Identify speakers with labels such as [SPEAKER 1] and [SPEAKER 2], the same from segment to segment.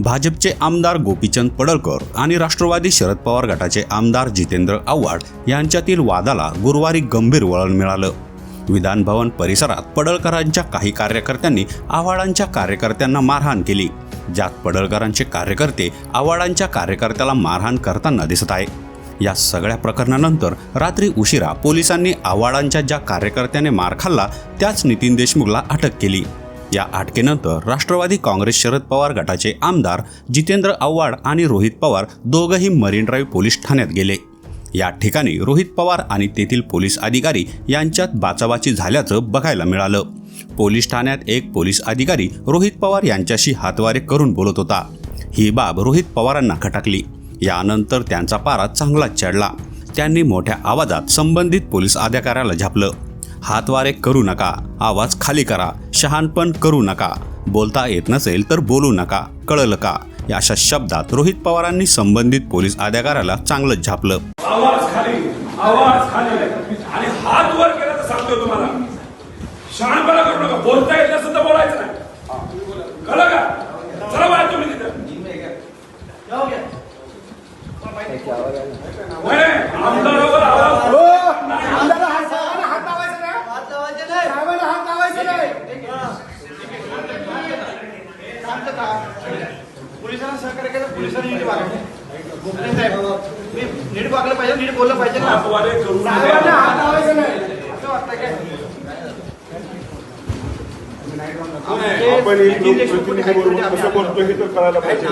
[SPEAKER 1] भाजपचे आमदार गोपीचंद पडळकर आणि राष्ट्रवादी शरद पवार गटाचे आमदार जितेंद्र आव्हाड यांच्यातील वादाला गुरुवारी गंभीर वळण मिळालं. विधानभवन परिसरात पडळकरांच्या काही कार्यकर्त्यांनी आव्हाडांच्या कार्यकर्त्यांना मारहाण केली. ज्यात पडळकरांचे कार्यकर्ते आव्हाडांच्या कार्यकर्त्याला मारहाण करताना दिसत आहे. या सगळ्या प्रकरणानंतर रात्री उशिरा पोलिसांनी आव्हाडांच्या ज्या कार्यकर्त्याने मार खाल्ला त्याच नितीन देशमुखला अटक केली. या अटकेनंतर राष्ट्रवादी काँग्रेस शरद पवार गटाचे आमदार जितेंद्र आव्हाड आणि रोहित पवार दोघंही मरीन ड्राईव्ह पोलीस ठाण्यात गेले. या ठिकाणी रोहित पवार आणि तेथील पोलीस अधिकारी यांच्यात बाचाबाची झाल्याचं बघायला मिळालं. पोलीस ठाण्यात एक पोलीस अधिकारी रोहित पवार यांच्याशी हातवारे करून बोलत होता. ही बाब रोहित पवारांना खटकली. यानंतर त्यांचा पारा चांगलाच चढला. त्यांनी मोठ्या आवाजात संबंधित पोलीस अधिकाऱ्याला झापलं. हातवारे करू नका आवाज खाली करा शहाणपण करू नका बोलता येत नसेल तर बोलू नका कळलं का? या अशा शब्दात रोहित पवारांनी संबंधित पोलीस अधिकाऱ्याला चांगलंच झापलं.
[SPEAKER 2] आवाज खाली आवाज खाली. आणि हात वर केला तर सांगतो तुम्हाला. शहाणपणा करू नका. बोलता येत नसेल तर बोलायचं नाही. कळलं का? चला बाहेर तुम्ही तिथे. आमदारावर आवाज
[SPEAKER 3] आमदार हात साहेबांना हात लावायचा नाही. साहेबांना हात लावायचा नाही. शांत का? पोलिसांना सहकार्य केलं पोलिसांनी नीट वागावं. गोखले साहेब, तुम्ही नीट वागलं पाहिजे नीट बोललं पाहिजे ना.
[SPEAKER 2] हातवारे करू
[SPEAKER 3] साहेबांना
[SPEAKER 2] नका
[SPEAKER 3] हात लावायचा नाही. असं वाटतं काय?
[SPEAKER 4] आपण एक लोकप्रतिनिधी बरोबर कसं बोलतो हे तर कळायला पाहिजे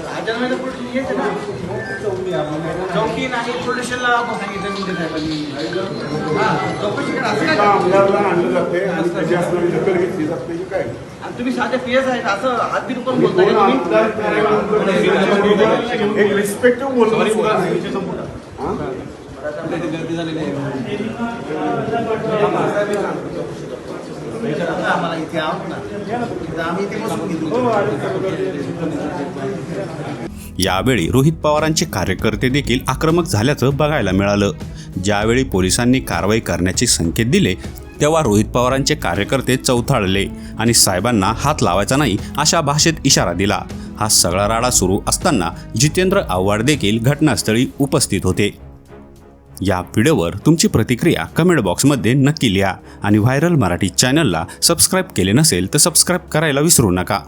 [SPEAKER 3] राजधानीला पोलीस यायचे ना. चौकी नाही सांगितलं मुंडे साहेबांनी हा, चौकशी करा असं काय?
[SPEAKER 4] एका आमदारला आणलं जाते आणि त्याची असणारी दखल घेतली जाते की काय
[SPEAKER 3] आणि तुम्ही साधे पीएस आहेत असं हात बिन करून
[SPEAKER 4] दोन
[SPEAKER 3] बोलताय का तुम्ही?
[SPEAKER 4] आमदार त्याच्याबरोबर एक रिस्पेक्टिव्ह बोलणं हा?
[SPEAKER 3] आम्हाला इथे आहोत ना इथं आम्ही इथे बसून घेतो
[SPEAKER 1] यावेळी रोहित पवारांचे कार्यकर्ते देखील आक्रमक झाल्याचं बघायला मिळालं. ज्यावेळी पोलिसांनी कारवाई करण्याचे संकेत दिले तेव्हा रोहित पवारांचे कार्यकर्ते चौथाळले आणि साहेबांना हात लावायचा नाही अशा भाषेत इशारा दिला. हा सगळा राडा सुरू असताना जितेंद्र आव्हाड देखील घटनास्थळी उपस्थित होते. या व्हिडिओवर तुमची प्रतिक्रिया कमेंट बॉक्समध्ये नक्की लिहा आणि व्हायरल मराठी चॅनलला सबस्क्राईब केले नसेल तर सबस्क्राईब करायला विसरू नका.